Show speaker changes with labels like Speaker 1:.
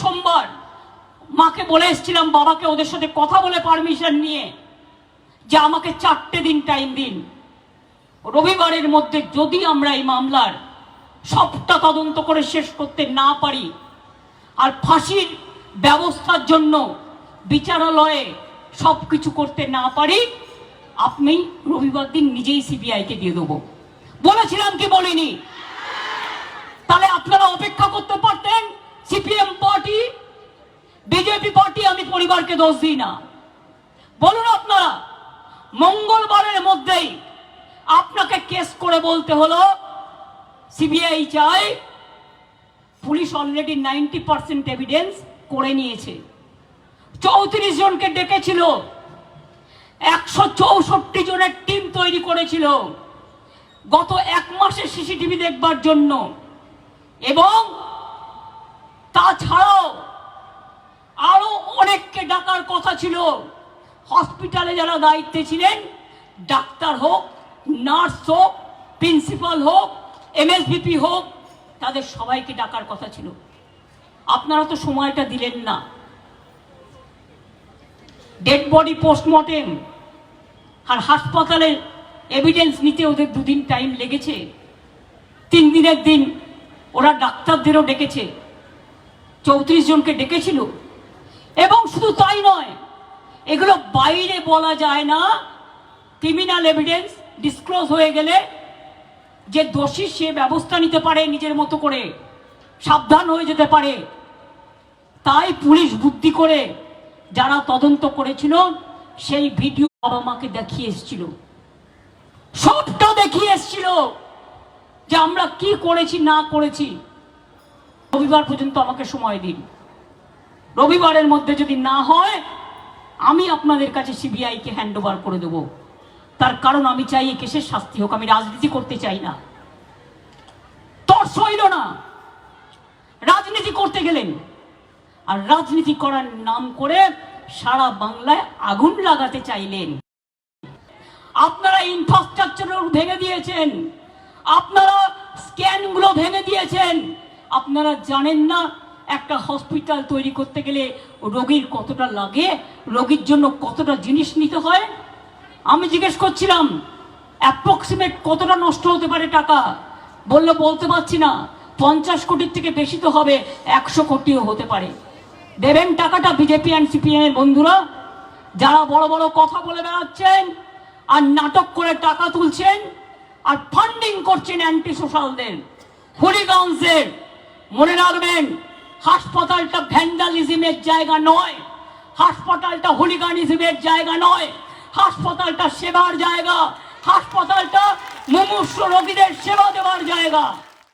Speaker 1: সোমবার মাকে বলে এসেছিলাম, বাবাকে ওদের সাথে কথা বলে পারমিশন নিয়ে যে আমাকে চারটে দিন টাইম দিন। রবিবারের মধ্যে যদি আমরা এই মামলার সবটা তদন্ত করে শেষ করতে না পারি আর ফাঁসির ব্যবস্থার জন্য বিচারালয়ে সব কিছু করতে না পারি, আপনি রবিবার দিন নিজেই সিবিআইকে দিয়ে দেবো। বলেছিলাম কি বলিনি? তাহলে আপনারা অপেক্ষা করতে পারতেন সিপিএম পার্টি বিজেপি পার্টি আমি পরিবারকে দোষ দিই না। বলুন আপনারা, মঙ্গলবারের মধ্যেই আপনাকে কেস করে বলতে হলো, সিবিআই চাই, police already ninety percent evidence করে নিয়েছে। চৌত্রিশ জনকে ডেকেছিল, একশো চৌষট্টি জনের টিম তৈরি করেছিল, গত এক মাসে সিসিটিভি দেখবার জন্য। এবং তাছাড়াও আরও অনেককে ডাকার কথা ছিল। হসপিটালে যারা দায়িত্বে ছিলেন, ডাক্তার হোক, নার্স হোক, প্রিন্সিপাল হোক এমএসবিপি হোক, তাদের সবাইকে ডাকার কথা ছিল। আপনারা তো সময়টা দিলেন না। ডেড বডি পোস্টমর্টেম আর হাসপাতালের এভিডেন্স নিতে ওদের দুদিন টাইম লেগেছে। তিন দিনের দিন ওরা ডাক্তারদেরও ডেকেছে। চৌত্রিশ জনকে ডেকেছিল। এবং শুধু তাই নয়, এগুলো বাইরে বলা যায় না। ক্রিমিনাল এভিডেন্স ডিসক্লোজ হয়ে গেলে যে দোষী সে ব্যবস্থা নিতে পারে নিজের মতো করে, সাবধান হয়ে যেতে পারে। তাই পুলিশ বুদ্ধি করে যারা তদন্ত করেছিল, সেই ভিডিও বাবা মাকে দেখিয়ে এসেছিল। সবটা দেখিয়ে এসেছিল যে আমরা কি করেছি, না করেছি। রবিবার পর্যন্ত আমাকে সময় দিন। রবিবারের মধ্যে যদি না হয়, আমি আপনাদের কাছে সিবিআইকে হ্যান্ড ওভার করে দেব। তার কারণ আমি চাই এই কেসের শাস্তি হোক, আমি রাজনীতি করতে চাই না। তর্স হইল না। রাজনীতি করতে গেলেন। আর রাজনীতি করার নাম করে সারা বাংলায় আগুন লাগাতে চাইলেন। আপনারা ইনফ্রাস্ট্রাকচার ভেঙে দিয়েছেন। আপনারা স্ক্যানগুলো ভেঙে দিয়েছেন। আপনারা জানেন না একটা হসপিটাল তৈরি করতে গেলে রোগীর কতটা লাগে, রোগীর জন্য কতটা জিনিস নিতে হয়? আমি জিজ্ঞেস করছিলাম অ্যাপ্রক্সিমেট কতটা নষ্ট হতে পারে টাকা? বললে, বলতে পারছি না। পঞ্চাশ কোটির থেকে বেশি তো হবে, একশো কোটিও হতে পারে। দেবেন টাকাটা বিজেপি অ্যান্ড সিপিএম এর বন্ধুরা, যারা বড় বড় কথা বলে বেড়াচ্ছেন আর নাটক করে টাকা তুলছেন আর ফান্ডিং করছেন অ্যান্টি সোশ্যালদের হুলিগাউন্সদের মনে রাখবেন হাসপাতালটা ভ্যান্ডালিজমের জায়গা নয়, হাসপাতালটা হুলিগানিজমের জায়গা নয়, হাসপাতালটা সেবার জায়গা, হাসপাতালটা মুমূর্ষ রোগীদের সেবা দেওয়ার জায়গা।